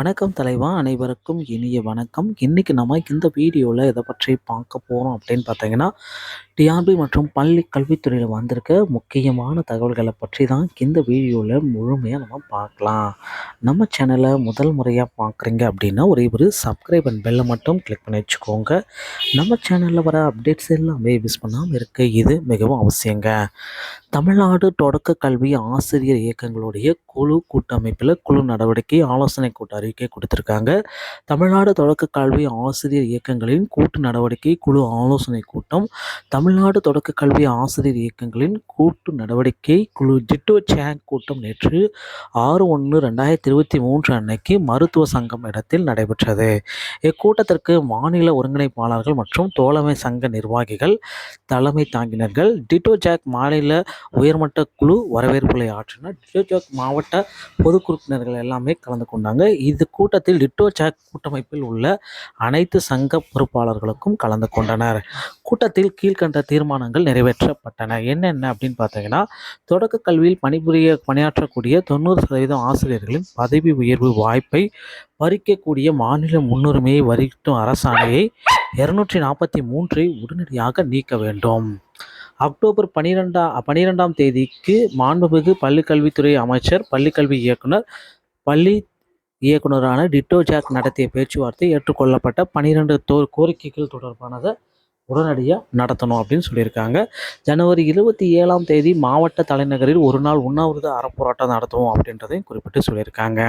வணக்கம் தலைவா அனைவருக்கும் இனிய வணக்கம். இன்றைக்கி நம்ம இந்த வீடியோவில் எதை பற்றி பார்க்க போகிறோம் அப்படின்னு பார்த்தீங்கன்னா டிஆர்பி மற்றும் பள்ளி கல்வித்துறையில் வந்திருக்க முக்கியமான தகவல்களை பற்றி தான் இந்த வீடியோவில் முழுமையாக நம்ம பார்க்கலாம். நம்ம சேனலை முதல் முறையாக பார்க்குறீங்க அப்படின்னா ஒரே ஒரு சப்ஸ்கிரைப் அண்ட் பெல்லை மட்டும் கிளிக் பண்ணி வச்சுக்கோங்க. நம்ம சேனலில் வர அப்டேட்ஸ் எல்லாமே மிஸ் பண்ணாமல் இருக்க இது மிகவும் அவசியங்க. தமிழ்நாடு தொடக்க கல்வி ஆசிரியர் இயக்கங்களுடைய குழு கூட்டமைப்பில் குழு நடவடிக்கை ஆலோசனை கூட்டாரி நடவடிக்கை கொடுத்துருக்காங்க. தமிழ்நாடு தொடக்க கல்வி ஆசிரியர் இயக்கங்களின் கூட்டு நடவடிக்கை குழு ஆலோசனை கூட்டம் தமிழ்நாடு தொடக்க கல்வி ஆசிரியர் இயக்கங்களின் கூட்டு நடவடிக்கை குழு ஜிட்டோ சேங் கூட்டம் நேற்று ஆறு ஒன்று ரெண்டாயிரத்தி இருபத்தி மூன்று அன்னைக்கு மருத்துவ சங்கம் இடத்தில் நடைபெற்றது. இக்கூட்டத்திற்கு மாநில ஒருங்கிணைப்பாளர்கள் மற்றும் தோழமை சங்க நிர்வாகிகள் தலைமை தாங்கினர்கள் டிட்டோ ஜாக் மாநில உயர்மட்ட குழு வரவேற்புகளை ஆற்றினர். டிட்டோ ஜாக் மாவட்ட பொதுக்குறுப்பினர்கள் எல்லாமே கலந்து கொண்டாங்க. இது கூட்டத்தில் டிட்டோசாக் கூட்டமைப்பில் உள்ள அனைத்து சங்க பொறுப்பாளர்களுக்கும் கலந்து கொண்டனர். கூட்டத்தில் கீழ்கண்ட தீர்மானங்கள் நிறைவேற்றப்பட்டன. என்னென்ன அப்படின்னு பார்த்தீங்கன்னா தொடக்க கல்வியில் பணிபுரிய பணியாற்றக்கூடிய தொண்ணூறு சதவீதம் ஆசிரியர்களின் பதவி உயர்வு வாய்ப்பை பறிக்கக்கூடிய மாநில முன்னுரிமையை வரிட்டும் அரசாணையை இருநூற்றி நாற்பத்தி மூன்றை உடனடியாக நீக்க வேண்டும். அக்டோபர் பனிரெண்டாம் பனிரெண்டாம் தேதிக்கு மாண்புமிகு பள்ளிக்கல்வித்துறை அமைச்சர் பள்ளிக்கல்வி இயக்குனர் பள்ளி இயக்குனரான டிட்டோ ஜாக் நடத்திய பேச்சுவார்த்தை ஏற்றுக்கொள்ளப்பட்ட பனிரெண்டு தோ கோரிக்கைகள் தொடர்பானதை உடனடியாக நடத்தணும் அப்படின்னு சொல்லியிருக்காங்க. ஜனவரி இருபத்தி ஏழாம் தேதி மாவட்ட தலைநகரில் ஒரு நாள் உண்ணாவிரத அறப்போராட்டம் நடத்துவோம் அப்படின்றதையும் குறிப்பிட்டு சொல்லியிருக்காங்க.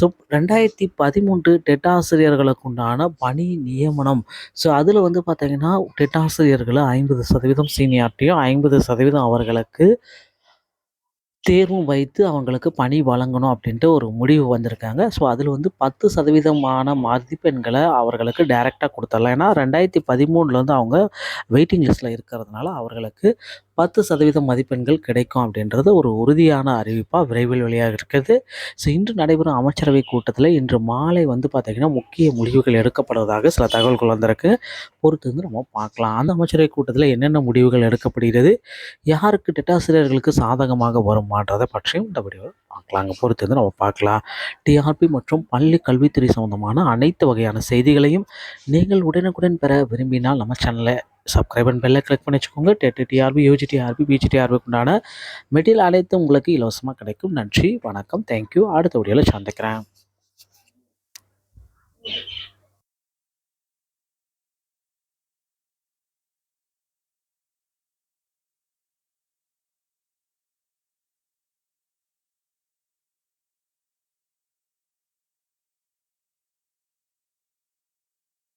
ஸோ ரெண்டாயிரத்தி பதிமூன்று டெட் ஆசிரியர்களுக்கு உண்டான பணி நியமனம். ஸோ அதில் வந்து பார்த்திங்கன்னா டெட் ஆசிரியர்களை ஐம்பது சதவீதம் சீனியாரிட்டியும் ஐம்பது சதவீதம் அவர்களுக்கு தேர்வும் வைத்து அவங்களுக்கு பணி வழங்கணும் அப்படின்ட்டு ஒரு முடிவு வந்திருக்காங்க. ஸோ அதில் வந்து பத்து சதவீதமான மதிப்பெண்களை அவர்களுக்கு டைரெக்டாக கொடுத்துடலாம். ஏன்னா ரெண்டாயிரத்தி பதிமூணில் வந்து அவங்க வெயிட்டிங் லிஸ்ட்டில் இருக்கிறதுனால அவர்களுக்கு பத்து சதவீதம் மதிப்பெண்கள் கிடைக்கும் அப்படின்றது ஒரு உறுதியான அறிவிப்பாக விரைவில் வெளியாக இருக்குது ஸோ இன்று நடைபெறும் அமைச்சரவை கூட்டத்தில் இன்று மாலை வந்து பார்த்திங்கன்னா முக்கிய முடிவுகள் எடுக்கப்படுவதாக சில தகவல்கள் வந்திருக்கு. பொறுத்து வந்து நம்ம பார்க்கலாம். அந்த அமைச்சரவை கூட்டத்தில் என்னென்ன முடிவுகள் எடுக்கப்படுகிறது? யாருக்கு டெட்டாசிரியர்களுக்கு சாதகமாக வருமானதை பற்றியும் இந்த வீடியோவில் பார்க்கலாங்க பொறுத்து வந்து நம்ம பார்க்கலாம். டிஆர்பி மற்றும் பள்ளி கல்வித்துறை சம்மந்தமான அனைத்து வகையான செய்திகளையும் நீங்கள் உடனுக்குடன் பெற விரும்பினால் நம்ம சேனலை சப்ஸ்கிரைப் அண்ட் பெல்லை கிளிக் பண்ணி வச்சுக்கோங்க டெட் டிஆர்பி யூஜிடிஆர்பி பிஜிடிஆர்பிக்கு உண்டான மெட்டீரியல் அனைத்தும் உங்களுக்கு இலவசமாக கிடைக்கும். நன்றி வணக்கம். தேங்க்யூ அடுத்த வீடியோவில் சந்திக்கிறேன்.